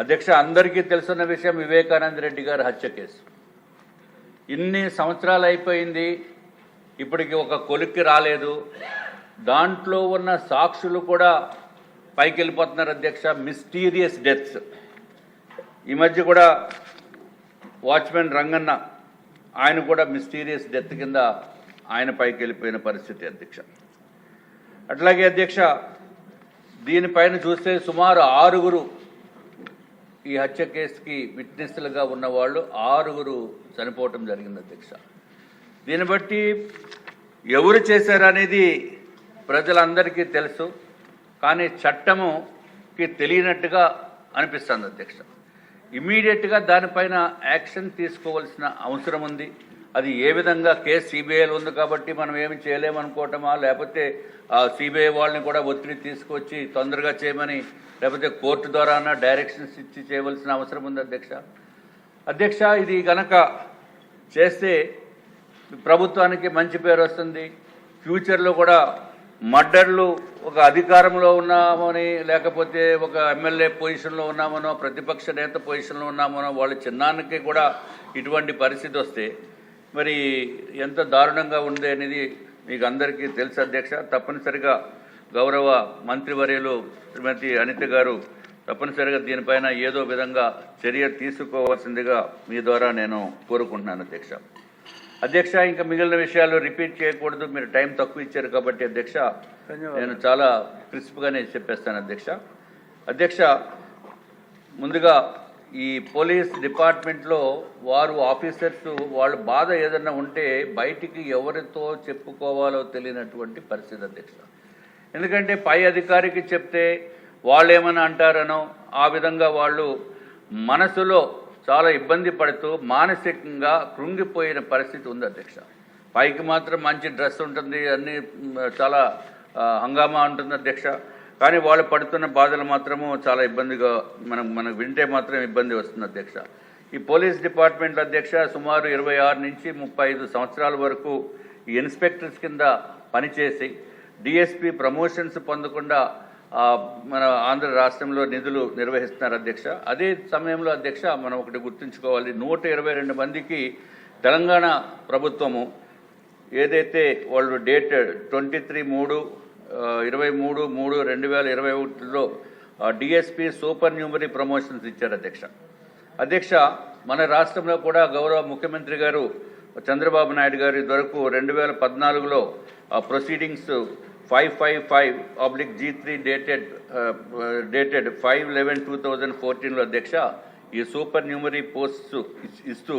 అధ్యక్ష అందరికీ తెలుసున్న విషయం వివేకానంద రెడ్డి గారి హత్య కేసు. ఇన్ని సంవత్సరాలు అయిపోయింది ఇప్పటికి ఒక కొలిక్కి రాలేదు. దాంట్లో ఉన్న సాక్షులు కూడా పైకి వెళ్ళిపోతున్నారు అధ్యక్ష మిస్టీరియస్ డెత్స్. ఈ మధ్య కూడా వాచ్మెన్ రంగన్న ఆయన కూడా మిస్టీరియస్ డెత్ కింద ఆయన పైకి వెళ్ళిపోయిన పరిస్థితి అధ్యక్ష. అట్లాగే అధ్యక్ష దీనిపైన చూస్తే సుమారు ఆరుగురు ఈ హత్య కేసుకి విట్నెస్లుగా ఉన్న వాళ్ళు ఆరుగురు చనిపోవటం జరిగింది అధ్యక్ష. దీన్ని బట్టి ఎవరు చేశారనేది ప్రజలందరికీ తెలుసు కానీ చట్టముకి తెలియనట్టుగా అనిపిస్తుంది అధ్యక్ష. ఇమీడియట్గా దానిపైన యాక్షన్ తీసుకోవాల్సిన అవసరం ఉంది. అది ఏ విధంగా కేసు సిబిఐలో ఉంది కాబట్టి మనం ఏమి చేయలేమనుకోవటమా? లేకపోతే ఆ సిబిఐ వాళ్ళని కూడా ఒత్తిడి తీసుకొచ్చి తొందరగా చేయమని లేకపోతే కోర్టు ద్వారా డైరెక్షన్స్ ఇచ్చి చేయవలసిన అవసరం ఉంది అధ్యక్ష. అధ్యక్ష ఇది గనక చేస్తే ప్రభుత్వానికి మంచి పేరు వస్తుంది. ఫ్యూచర్లో కూడా మర్డర్లు ఒక అధికారంలో ఉన్నామని లేకపోతే ఒక ఎమ్మెల్యే పొజిషన్లో ఉన్నామనో ప్రతిపక్ష నేత పొజిషన్లో ఉన్నామనో వాళ్ళ చిన్నానికి కూడా ఇటువంటి పరిస్థితి వస్తే మరి ఎంత దారుణంగా ఉంది అనేది మీకు అందరికీ తెలుసు అధ్యక్ష. తప్పనిసరిగా గౌరవ మంత్రివర్యులు శ్రీమతి అనిత గారు తప్పనిసరిగా దీనిపైన ఏదో విధంగా చర్య తీసుకోవాల్సిందిగా మీ ద్వారా నేను కోరుకుంటున్నాను అధ్యక్ష. అధ్యక్ష ఇంకా మిగిలిన విషయాలు రిపీట్ చేయకూడదు. మీరు టైం తక్కువ ఇచ్చారు కాబట్టి అధ్యక్ష నేను చాలా క్రిస్ప్గానే చెప్పేస్తాను అధ్యక్ష. అధ్యక్ష ముందుగా ఈ పోలీస్ డిపార్ట్మెంట్లో వారు ఆఫీసర్స్ వాళ్ళ బాధ ఏదన్నా ఉంటే బయటికి ఎవరితో చెప్పుకోవాలో తెలియనటువంటి పరిస్థితి అధ్యక్ష. ఎందుకంటే పై అధికారికి చెప్తే వాళ్ళు ఏమని అంటారనో ఆ విధంగా వాళ్ళు మనసులో చాలా ఇబ్బంది పడుతూ మానసికంగా కృంగిపోయిన పరిస్థితి ఉంది అధ్యక్ష. పైకి మాత్రం మంచి డ్రెస్ ఉంటుంది అన్నీ చాలా హంగామా ఉంటుంది అధ్యక్ష. కానీ వాళ్ళు పడుతున్న బాధలు మాత్రము చాలా ఇబ్బందిగా మనం మనకు వింటే మాత్రం ఇబ్బంది వస్తుంది అధ్యక్ష. ఈ పోలీస్ డిపార్ట్మెంట్ అధ్యక్ష సుమారు ఇరవై ఆరు నుంచి ముప్పై ఐదు సంవత్సరాల వరకు ఈ ఇన్స్పెక్టర్స్ కింద పనిచేసి డిఎస్పి ప్రమోషన్స్ పొందకుండా మన ఆంధ్ర రాష్ట్రంలో నిధులు నిర్వహిస్తున్నారు అధ్యక్ష. అదే సమయంలో అధ్యక్ష మనం ఒకటి గుర్తుంచుకోవాలి. నూట ఇరవై రెండు మందికి తెలంగాణ ప్రభుత్వము ఏదైతే వాళ్ళు డేట్ ట్వంటీ త్రీ మూడు ఇరవై మూడు మూడు రెండు వేల ఇరవై ఒకటిలో డిఎస్పి సూపర్ న్యూమరీ ప్రమోషన్స్ ఇచ్చారు అధ్యక్ష. అధ్యక్ష మన రాష్ట్రంలో కూడా గౌరవ ముఖ్యమంత్రి గారు చంద్రబాబు నాయుడు గారి వరకు రెండు వేల పద్నాలుగులో proceedings five five five oblique G three dated dated five eleven two thousand ఫోర్టీన్లో అధ్యక్ష ఈ సూపర్ న్యూమరీ పోస్ట్స్ ఇస్తూ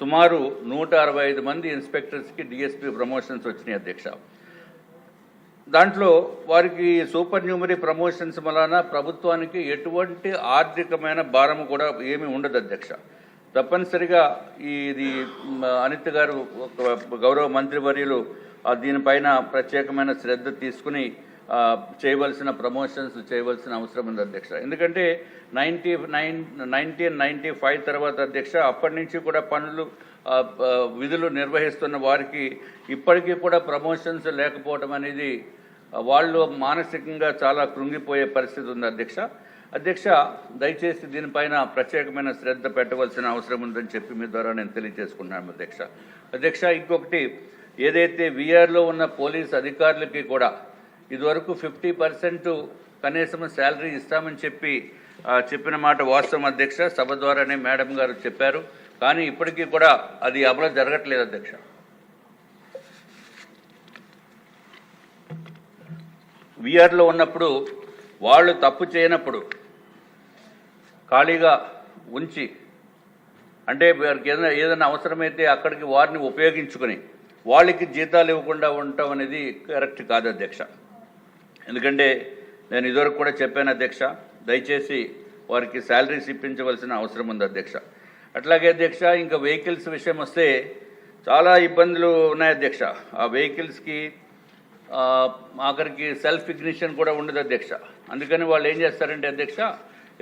సుమారు నూట అరవై ఐదు మంది ఇన్స్పెక్టర్స్కి డిఎస్పీ ప్రమోషన్స్ వచ్చినాయి అధ్యక్ష. దాంట్లో వారికి సూపర్ న్యూమరీ ప్రమోషన్స్ వలన ప్రభుత్వానికి ఎటువంటి ఆర్థికమైన భారం కూడా ఏమీ ఉండదు అధ్యక్ష. తప్పనిసరిగా ఇది అనిత్ అనిత గారు ఒక గౌరవ మంత్రివర్యులు వర్యులు దీనిపైన ప్రత్యేకమైన శ్రద్ధ తీసుకుని చేయవలసిన ప్రమోషన్స్ చేయవలసిన అవసరం ఉంది అధ్యక్ష. ఎందుకంటే ninety nine nineteen ninety five తర్వాత అధ్యక్ష అప్పటి నుంచి కూడా పనులు విధులు నిర్వహిస్తున్న వారికి ఇప్పటికీ కూడా ప్రమోషన్స్ లేకపోవడం అనేది వాళ్ళు మానసికంగా చాలా కృంగిపోయే పరిస్థితి ఉంది అధ్యక్ష. అధ్యక్ష దయచేసి దీనిపైన ప్రత్యేకమైన శ్రద్ధ పెట్టవలసిన అవసరం ఉందని చెప్పి మీ ద్వారా నేను తెలియజేసుకున్నాను అధ్యక్ష. అధ్యక్ష ఇంకొకటి ఏదైతే విఆర్లో ఉన్న పోలీస్ అధికారులకి కూడా ఇదివరకు ఫిఫ్టీ పర్సెంట్ కనీసం శాలరీ ఇస్తామని చెప్పి చెప్పిన మాట వాస్తవం అధ్యక్ష. సభ ద్వారానే మేడం గారు చెప్పారు. కానీ ఇప్పటికీ కూడా అది అమలు జరగట్లేదు అధ్యక్ష. విఆర్లో ఉన్నప్పుడు వాళ్ళు తప్పు చేయనప్పుడు ఖాళీగా ఉంచి అంటే వారికి ఏదైనా ఏదైనా అవసరమైతే అక్కడికి వారిని ఉపయోగించుకొని వాళ్ళకి జీతాలు ఇవ్వకుండా ఉండటం అనేది కరెక్ట్ కాదు అధ్యక్ష. ఎందుకంటే నేను ఇదివరకు కూడా చెప్పాను అధ్యక్ష దయచేసి వారికి శాలరీస్ ఇప్పించవలసిన అవసరం ఉంది అధ్యక్ష. అట్లాగే అధ్యక్ష ఇంకా వెహికల్స్ విషయం వస్తే చాలా ఇబ్బందులు ఉన్నాయి అధ్యక్ష. ఆ వెహికల్స్కి ఆఖరికి సెల్ఫ్ ఇగ్నిషన్ కూడా ఉండదు అధ్యక్ష. అందుకని వాళ్ళు ఏం చేస్తారంటే అధ్యక్ష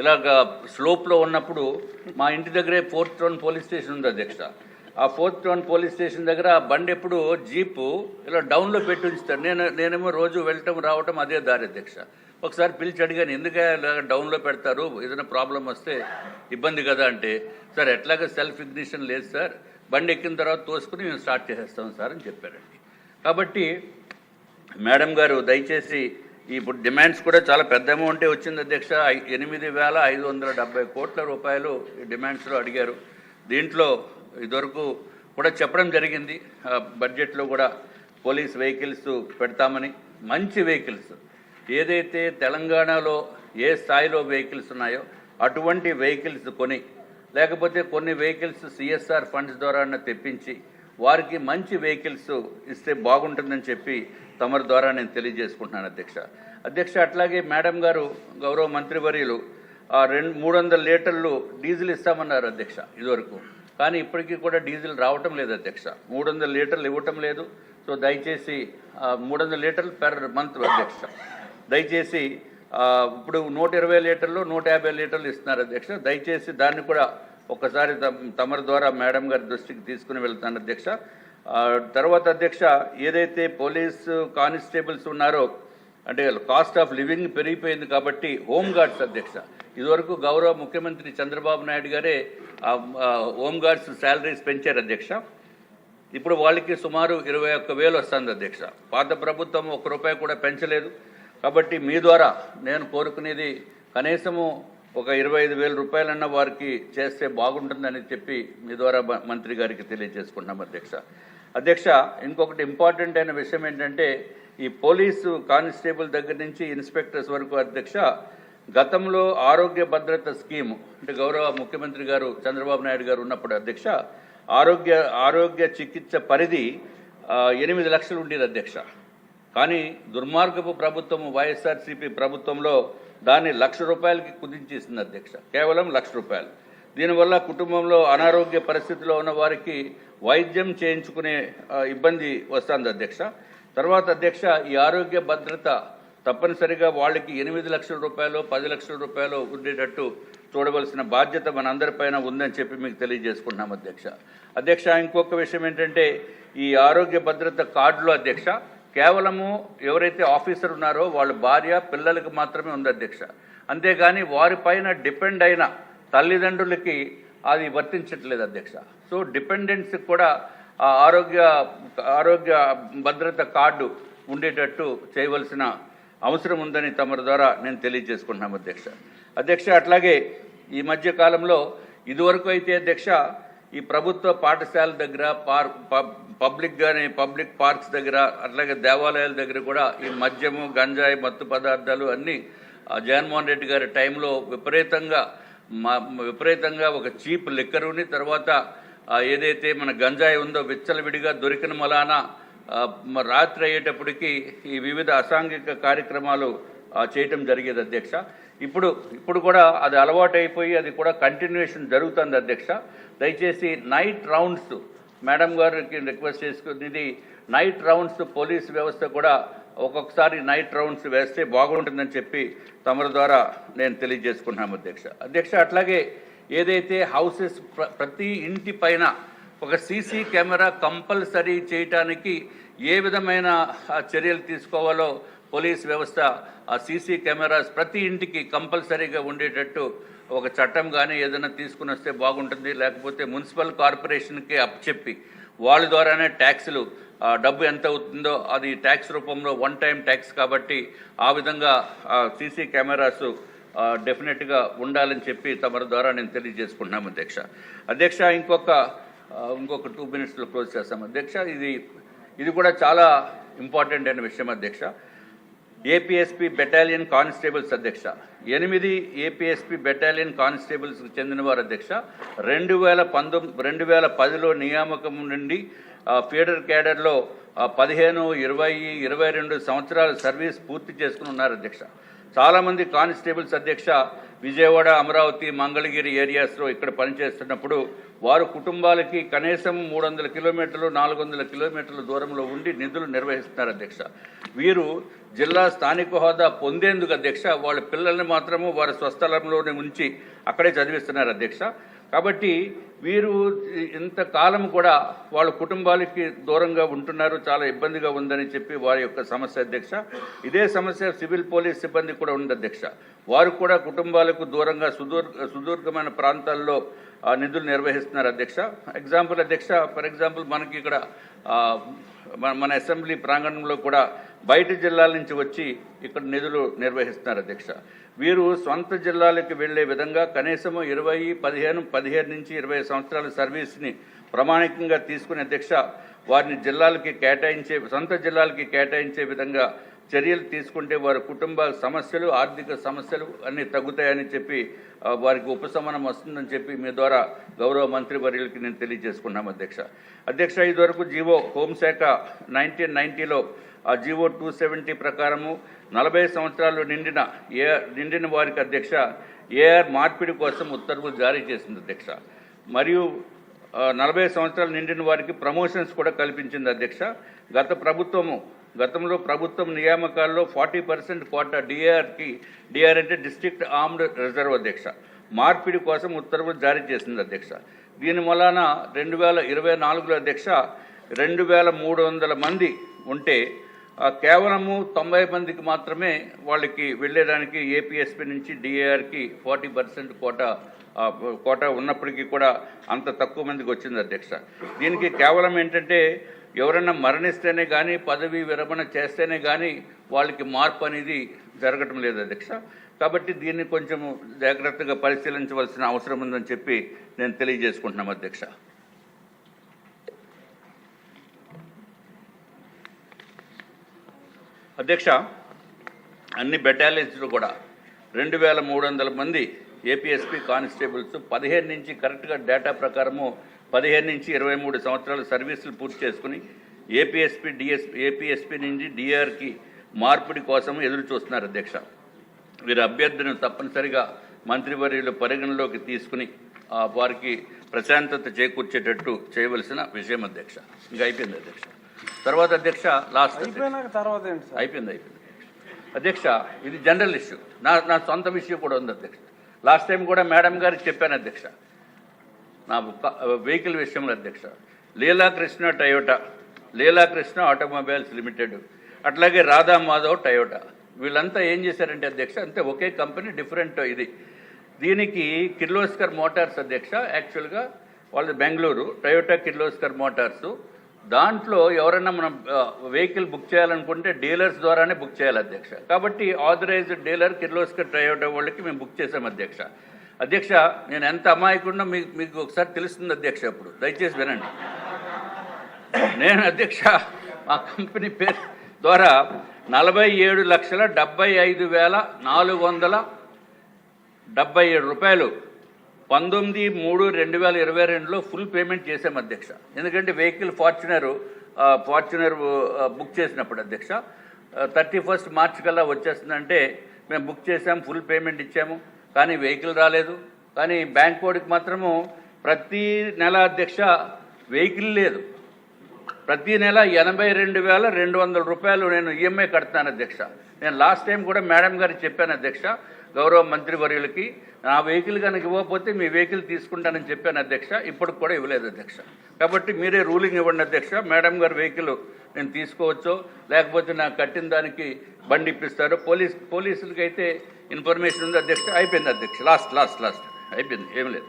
ఇలాగ స్లోప్లో ఉన్నప్పుడు మా ఇంటి దగ్గరే ఫోర్త్ టౌన్ పోలీస్ స్టేషన్ ఉంది అధ్యక్ష. ఆ ఫోర్త్ టౌన్ పోలీస్ స్టేషన్ దగ్గర బండి ఎప్పుడు జీపు ఇలా డౌన్లో పెట్టి ఉంచుతారు. నేను నేనేమో రోజు వెళ్ళటం రావటం అదే దారి అధ్యక్ష. ఒకసారి పిలిచి అడిగాను ఎందుకే ఇలాగ డౌన్లో పెడతారు? ఏదైనా ప్రాబ్లం వస్తే ఇబ్బంది కదా అంటే సార్ ఎట్లాగ సెల్ఫ్ ఇగ్నిషన్ లేదు సార్. బండి ఎక్కిన తర్వాత తోసుకుని మేము స్టార్ట్ చేసేస్తాం సార్ అని చెప్పారండి. కాబట్టి మేడం గారు దయచేసి ఇప్పుడు డిమాండ్స్ కూడా చాలా పెద్ద అమౌంటే వచ్చింది అధ్యక్ష. ఎనిమిది వేల ఐదు వందల డెబ్బై కోట్ల రూపాయలు డిమాండ్స్లో అడిగారు. దీంట్లో ఇదివరకు కూడా చెప్పడం జరిగింది. బడ్జెట్లో కూడా పోలీస్ వెహికల్స్ పెడతామని మంచి వెహికల్స్. ఏదైతే తెలంగాణలో ఏ స్థాయిలో వెహికల్స్ ఉన్నాయో అటువంటి వెహికల్స్ కొని లేకపోతే కొన్ని వెహికల్స్ సిఎస్ఆర్ ఫండ్స్ ద్వారా తెప్పించి వారికి మంచి వెహికల్స్ ఇస్తే బాగుంటుందని చెప్పి తమరి ద్వారా నేను తెలియజేసుకుంటున్నాను అధ్యక్ష. అధ్యక్ష అట్లాగే మేడం గారు గౌరవ మంత్రివర్యులు ఆ రెండు మూడు వందల లీటర్లు డీజిల్ ఇస్తామన్నారు అధ్యక్ష ఇదివరకు. కానీ ఇప్పటికీ కూడా డీజిల్ రావటం లేదు అధ్యక్ష. మూడు వందల లీటర్లు ఇవ్వటం లేదు. సో దయచేసి మూడు వందల లీటర్లు పెర్ మంత్ అధ్యక్ష. దయచేసి ఇప్పుడు నూట ఇరవై లీటర్లు నూట యాభై లీటర్లు ఇస్తున్నారు అధ్యక్ష. దయచేసి దాన్ని కూడా ఒకసారి తమ- తమరి ద్వారా మేడం గారి దృష్టికి తీసుకుని వెళ్తాను అధ్యక్ష. తర్వాత అధ్యక్ష ఏదైతే పోలీసు కానిస్టేబుల్స్ ఉన్నారో అంటే కాస్ట్ ఆఫ్ లివింగ్ పెరిగిపోయింది కాబట్టి హోంగార్డ్స్ అధ్యక్ష. ఇదివరకు గౌరవ ముఖ్యమంత్రి చంద్రబాబు నాయుడు గారే హోంగార్డ్స్ శాలరీస్ పెంచారు అధ్యక్ష. ఇప్పుడు వాళ్ళకి సుమారు ఇరవై ఒక్క వేలు వస్తుంది అధ్యక్ష. పాత ప్రభుత్వం ఒక్క రూపాయి కూడా పెంచలేదు. కాబట్టి మీ ద్వారా నేను కోరుకునేది కనీసము ఒక ఇరవై ఐదు వేల రూపాయలన్న వారికి చేస్తే బాగుంటుందని చెప్పి మీ ద్వారా మంత్రి గారికి తెలియజేసుకుంటున్నాం అధ్యక్ష. అధ్యక్ష ఇంకొకటి ఇంపార్టెంట్ అయిన విషయం ఏంటంటే ఈ పోలీసు కానిస్టేబుల్ దగ్గర నుంచి ఇన్స్పెక్టర్స్ వరకు అధ్యక్ష గతంలో ఆరోగ్య భద్రత స్కీము అంటే గౌరవ ముఖ్యమంత్రి గారు చంద్రబాబు నాయుడు గారు ఉన్నప్పుడు అధ్యక్ష ఆరోగ్య ఆరోగ్య చికిత్స పరిధి ఎనిమిది లక్షలు ఉండేది అధ్యక్ష. కానీ దుర్మార్గపు ప్రభుత్వం వైఎస్ఆర్సీపీ ప్రభుత్వంలో దాన్ని లక్ష రూపాయలకి కుదించేసింది అధ్యక్ష. కేవలం లక్ష రూపాయలు. దీనివల్ల కుటుంబంలో అనారోగ్య పరిస్థితిలో ఉన్న వారికి వైద్యం చేయించుకునే ఇబ్బంది వస్తుంది అధ్యక్ష. తర్వాత అధ్యక్ష ఈ ఆరోగ్య భద్రత తప్పనిసరిగా వాళ్ళకి ఎనిమిది లక్షల రూపాయలు పది లక్షల రూపాయలు ఉండేటట్టు చూడవలసిన బాధ్యత మనందరిపైన ఉందని చెప్పి మీకు తెలియజేసుకుంటున్నాం అధ్యక్ష. అధ్యక్ష ఇంకొక విషయం ఏంటంటే ఈ ఆరోగ్య భద్రత కార్డులో అధ్యక్ష కేవలము ఎవరైతే ఆఫీసర్ ఉన్నారో వాళ్ళ భార్య పిల్లలకు మాత్రమే ఉంది అధ్యక్ష. అంతేగాని వారిపైన డిపెండ్ అయిన తల్లిదండ్రులకి అది వర్తించట్లేదు అధ్యక్ష. సో డిపెండెంట్స్కి కూడా ఆ ఆరోగ్య ఆరోగ్య భద్రత కార్డు ఉండేటట్టు చేయవలసిన అవసరం ఉందని తమరి ద్వారా నేను తెలియజేసుకుంటున్నాను అధ్యక్ష. అధ్యక్ష అట్లాగే ఈ మధ్య కాలంలో ఇదివరకు అయితే అధ్యక్ష ఈ ప్రభుత్వ పాఠశాల దగ్గర పార్క్ పబ్- పబ్లిక్ కానీ పబ్లిక్ పార్క్స్ దగ్గర అట్లాగే దేవాలయాల దగ్గర కూడా ఈ మద్యము గంజాయి మత్తు పదార్థాలు అన్నీ జగన్మోహన్ రెడ్డి గారి టైంలో విపరీతంగా విపరీతంగా ఒక చీప్ లిక్కరుని తర్వాత ఏదైతే మన గంజాయి ఉందో విచ్చలవిడిగా దొరికిన మలాన రాత్రి అయ్యేటప్పటికి ఈ వివిధ అసాంఘిక కార్యక్రమాలు చేయటం జరిగేది అధ్యక్ష. ఇప్పుడు ఇప్పుడు కూడా అది అలవాటు అయిపోయి అది కూడా కంటిన్యూషన్ జరుగుతుంది అధ్యక్ష. దయచేసి నైట్ రౌండ్స్ మేడం గారికి రిక్వెస్ట్ చేసుకునేది నైట్ రౌండ్స్ పోలీస్ వ్యవస్థ కూడా ఒక్కొక్కసారి నైట్ రౌండ్స్ వేస్తే బాగుంటుందని చెప్పి తమరి ద్వారా నేను తెలియజేసుకున్నాను అధ్యక్ష. అధ్యక్ష అట్లాగే ఏదైతే హౌసెస్ ప్ర- ప్రతి ఇంటి పైన ఒక సీసీ కెమెరా కంపల్సరీ చేయటానికి ఏ విధమైన ఆ, చర్యలు తీసుకోవాలో పోలీస్ వ్యవస్థ ఆ సీసీ కెమెరాస్ ప్రతి ఇంటికి కంపల్సరీగా ఉండేటట్టు ఒక చట్టం కానీ ఏదైనా తీసుకుని వస్తే బాగుంటుంది లేకపోతే మున్సిపల్ కార్పొరేషన్కి అప్పచెప్పి వాళ్ళ ద్వారానే ట్యాక్సులు డబ్బు ఎంత అవుతుందో అది ట్యాక్స్ రూపంలో వన్ టైం ట్యాక్స్ కాబట్టి ఆ విధంగా సీసీ కెమెరాస్ డెఫినెట్గా ఉండాలని చెప్పి తమరి ద్వారా నేను తెలియజేసుకుంటున్నాము అధ్యక్ష. అధ్యక్ష ఇంకొక ఇంకొక టూ మినిట్స్లో క్లోజ్ చేస్తాం. అధ్యక్ష ఇది ఇది కూడా చాలా ఇంపార్టెంట్ అయిన విషయం అధ్యక్ష. ఏపీఎస్పీ బెటాలియన్ కానిస్టేబుల్స్ అధ్యక్ష. ఎనిమిది ఏపీఎస్పీ బెటాలియన్ కానిస్టేబుల్స్ చెందినవారు అధ్యక్ష. రెండు వేల పంతొమ్మిది రెండు వేల పదిలో నియామకం నుండి ఫీడర్ క్యాడర్లో పదిహేను ఇరవై ఇరవై రెండు సంవత్సరాల సర్వీస్ పూర్తి చేసుకుని ఉన్నారు అధ్యక్ష. చాలామంది కానిస్టేబుల్స్ అధ్యక్ష విజయవాడ అమరావతి మంగళగిరి ఏరియాస్లో ఇక్కడ పనిచేస్తున్నప్పుడు వారు కుటుంబాలకి కనీసం మూడు వందల కిలోమీటర్లు నాలుగు వందల కిలోమీటర్ల దూరంలో ఉండి నిధులు నిర్వహిస్తున్నారు అధ్యక్ష. వీరు జిల్లా స్థానిక హోదా పొందేందుకు అధ్యక్ష వాళ్ళ పిల్లల్ని మాత్రము వారి స్వస్థలంలోనే ఉంచి అక్కడే చదివిస్తున్నారు అధ్యక్ష. కాబట్టి వీరు ఇంతకాలం కూడా వాళ్ళ కుటుంబాలకి దూరంగా ఉంటున్నారు చాలా ఇబ్బందిగా ఉందని చెప్పి వారి యొక్క సమస్య అధ్యక్ష. ఇదే సమస్య సివిల్ పోలీస్ సిబ్బంది కూడా ఉంది అధ్యక్ష. వారు కూడా కుటుంబాలకు దూరంగా సుదూర్ సుదీర్ఘమైన ప్రాంతాల్లో నిధులు నిర్వహిస్తున్నారు అధ్యక్ష. ఎగ్జాంపుల్ అధ్యక్ష ఫర్ ఎగ్జాంపుల్ మనకి ఇక్కడ మన మన అసెంబ్లీ ప్రాంగణంలో కూడా బయట జిల్లాల నుంచి వచ్చి ఇక్కడ నిధులు నిర్వహిస్తున్నారు అధ్యక్ష. వీరు సొంత జిల్లాలకు వెళ్ళే విధంగా కనీసము ఇరవై పదిహేను పదిహేను నుంచి ఇరవై సంవత్సరాల సర్వీస్ని ప్రామాణికంగా తీసుకునే అధ్యక్ష వారిని జిల్లాలకి కేటాయించే సొంత జిల్లాలకి కేటాయించే విధంగా చర్యలు తీసుకుంటే వారి కుటుంబ సమస్యలు ఆర్థిక సమస్యలు అన్నీ తగ్గుతాయని చెప్పి వారికి ఉపశమనం వస్తుందని చెప్పి మీ ద్వారా గౌరవ మంత్రి వర్యులకి నేను తెలియజేసుకున్నాం అధ్యక్ష. అధ్యక్ష ఇదివరకు జీవో హోంశాఖ నైన్టీన్ నైన్టీలో ఆ జీవో టూ సెవెంటీ ప్రకారము నలభై సంవత్సరాలు నిండిన ఏ నిండిన వారికి అధ్యక్ష ఏఆర్ మార్పిడి కోసం ఉత్తర్వులు జారీ చేసింది అధ్యక్ష. మరియు నలభై సంవత్సరాలు నిండిన వారికి ప్రమోషన్స్ కూడా కల్పించింది అధ్యక్ష. గత ప్రభుత్వము గతంలో ప్రభుత్వం నియామకాల్లో ఫార్టీ పర్సెంట్ కోటా డిఆర్కి డిఆర్ అంటే డిస్ట్రిక్ట్ ఆర్మ్డ్ రిజర్వ్ అధ్యక్ష. మార్పిడి కోసం ఉత్తర్వులు జారీ చేసింది అధ్యక్ష. దీని వలన రెండు వేల ఇరవై నాలుగులో అధ్యక్ష రెండు వేల మూడు వందల మంది ఉంటే కేవలము తొంభై మందికి మాత్రమే వాళ్ళకి వెళ్ళేదానికి ఏపీఎస్పీ నుంచి డిఏఆర్కి forty percent quota quota quota ఉన్నప్పటికీ కూడా అంత తక్కువ మందికి వచ్చింది అధ్యక్ష. దీనికి కేవలం ఏంటంటే ఎవరైనా మరణిస్తేనే కానీ పదవి విరమణ చేస్తేనే కానీ వాళ్ళకి మార్పు అనేది జరగటం లేదు అధ్యక్ష. కాబట్టి దీన్ని కొంచెం జాగ్రత్తగా పరిశీలించవలసిన అవసరం ఉందని చెప్పి నేను తెలియజేసుకుంటున్నాం అధ్యక్ష. అధ్యక్ష అన్ని బెటాలియన్స్లో కూడా రెండు వేల మూడు వందల మంది ఏపీఎస్పీ కానిస్టేబుల్స్ పదిహేను నుంచి కరెక్ట్గా డేటా ప్రకారము పదిహేను నుంచి ఇరవై మూడు సంవత్సరాల సర్వీసులు పూర్తి చేసుకుని ఏపీఎస్పీ డిఎస్పీ ఏపీఎస్పీ నుంచి డిఆర్కి మార్పిడి కోసం ఎదురు చూస్తున్నారు అధ్యక్ష. వీరి అభ్యర్థులను తప్పనిసరిగా మంత్రివర్యులు పరిగణలోకి తీసుకుని ఆ, వారికి ప్రశాంతత చేకూర్చేటట్టు చేయవలసిన విషయం అధ్యక్ష. ఇంకా అయిపోయింది అధ్యక్ష. తర్వాత అధ్యక్ష లాస్ట్ అయిపోయింది అయిపోయింది. అధ్యక్ష ఇది జనరల్ ఇష్యూ నా నా సొంత విషయం కూడా ఉంది అధ్యక్ష. లాస్ట్ టైం కూడా మేడం గారికి చెప్పాను అధ్యక్ష. నా వెహికల్ విషయంలో అధ్యక్ష. Leelakrishna Toyota. Leelakrishna automobiles limited అట్లాగే రాధా మాధవ్ టయోటా. వీళ్ళంతా ఏం చేశారంటే అధ్యక్ష అంతే ఒకే కంపెనీ డిఫరెంట్ ఇది. దీనికి కిర్లోస్కర్ మోటార్స్ అధ్యక్ష యాక్చువల్గా వాళ్ళది బెంగళూరు. Toyota Kirloskar Motors. దాంట్లో ఎవరైనా మనం వెహికల్ బుక్ చేయాలనుకుంటే డీలర్స్ ద్వారానే బుక్ చేయాలి అధ్యక్ష. కాబట్టి ఆథరైజ్డ్ డీలర్ కిర్లోస్కర్ టయోటా వాళ్ళకి మేము బుక్ చేసాం అధ్యక్ష. అధ్యక్ష నేను ఎంత అమాయకుండా మీకు మీకు ఒకసారి తెలుస్తుంది అధ్యక్ష అప్పుడు. దయచేసి వినండి. నేను అధ్యక్ష మా కంపెనీ పేరు ద్వారా నలభై ఏడు లక్షల డెబ్బై ఐదు వేల నాలుగు వందల డెబ్బై ఏడు రూపాయలు పంతొమ్మిది మూడు రెండు వేల ఇరవై రెండులో ఫుల్ పేమెంట్ చేసాం అధ్యక్ష. ఎందుకంటే వెహికల్ ఫార్చునర్ ఫార్చునర్ బుక్ చేసినప్పుడు అధ్యక్ష. థర్టీ ఫస్ట్ మార్చ్ కల్లా వచ్చేస్తుందంటే మేము బుక్ చేసాం ఫుల్ పేమెంట్ ఇచ్చాము. కానీ వెహికల్ రాలేదు. కానీ బ్యాంక్ వాడికి మాత్రము ప్రతి నెల అధ్యక్ష వెహికల్ లేదు. ప్రతి నెల ఎనభై రెండు వేల రెండు వందల రూపాయలు నేను ఈఎంఐ కడతాను అధ్యక్ష. నేను లాస్ట్ టైం కూడా మేడం గారికి చెప్పాను అధ్యక్ష గౌరవ మంత్రి వర్యులకి నా వెహికల్ కనుక ఇవ్వకపోతే మీ వెహికల్ తీసుకుంటానని చెప్పాను అధ్యక్ష ఇప్పటికి కూడా ఇవ్వలేదు అధ్యక్ష. కాబట్టి మీరే రూలింగ్ ఇవ్వండి అధ్యక్ష మేడం గారు వెహికల్ నేను తీసుకోవచ్చో లేకపోతే నాకు కట్టిన దానికి బండి ఇప్పిస్తారు పోలీస్ పోలీసులకి అయితే ఇన్ఫర్మేషన్ ఉంది అధ్యక్ష అయిపోయింది అధ్యక్ష లాస్ట్ లాస్ట్ లాస్ట్ అయిపోయింది ఏం లేదు.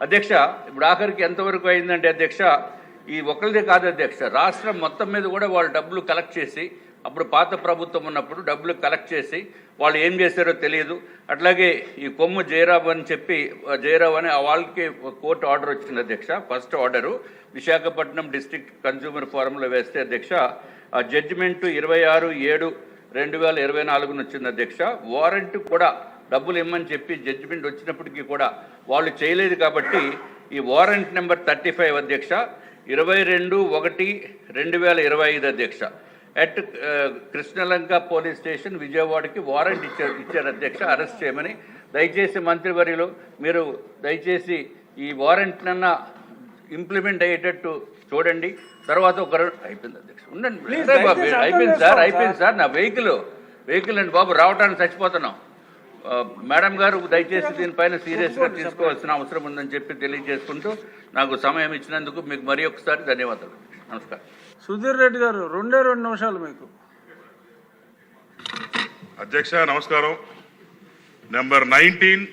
అధ్యక్ష ఇప్పుడు ఆఖరికి ఎంతవరకు అయిందంటే అధ్యక్ష ఈ ఒకరిదే కాదు అధ్యక్ష రాష్ట్రం మొత్తం మీద కూడా వాళ్ళు డబ్బులు కలెక్ట్ చేసి అప్పుడు పాత ప్రభుత్వం ఉన్నప్పుడు డబ్బులు కలెక్ట్ చేసి వాళ్ళు ఏం చేశారో తెలియదు. అట్లాగే ఈ కొమ్ము జయరాబు అని చెప్పి జయరాబు అని వాళ్ళకి కోర్టు ఆర్డర్ వచ్చింది అధ్యక్ష first order. Visakhapatnam district consumer ఫోరంలో వేస్తే అధ్యక్ష ఆ జడ్జిమెంట్ ఇరవై ఆరు ఏడు రెండు వేల ఇరవై నాలుగున వచ్చింది అధ్యక్ష. వారెంట్ కూడా డబ్బులు ఇమ్మని చెప్పి జడ్జిమెంట్ వచ్చినప్పటికీ కూడా వాళ్ళు చేయలేదు కాబట్టి ఈ వారెంట్ నెంబర్ థర్టీ ఫైవ్ అధ్యక్ష ఇరవై రెండు ఒకటి రెండు వేల ఇరవై ఐదు అధ్యక్ష. అట్ కృష్ణలంక పోలీస్ స్టేషన్ విజయవాడకి వారెంట్ ఇచ్చారు ఇచ్చారు అధ్యక్ష అరెస్ట్ చేయమని. దయచేసి మంత్రివర్యులు మీరు దయచేసి ఈ వారెంట్నన్నా ఇంప్లిమెంట్ అయ్యేటట్టు చూడండి. తర్వాత ఒక అయిపోయింది అధ్యక్ష. ఉండండి. అయిపోయింది సార్ అయిపోయింది సార్. నా వెహికల్ వెహికల్ అండి బాబు రావడానికి చచ్చిపోతున్నాం. మేడం గారు దయచేసి దీనిపైన సీరియస్గా తీసుకోవాల్సిన అవసరం ఉందని చెప్పి తెలియజేసుకుంటూ నాకు సమయం ఇచ్చినందుకు మీకు మరి ఒకసారి ధన్యవాదాలు. నమస్కారం. సుధీర్ రెడ్డి గారు రెండే రెండు నిమిషాలు మీకు. అధ్యక్ష నమస్కారం. Number nineteen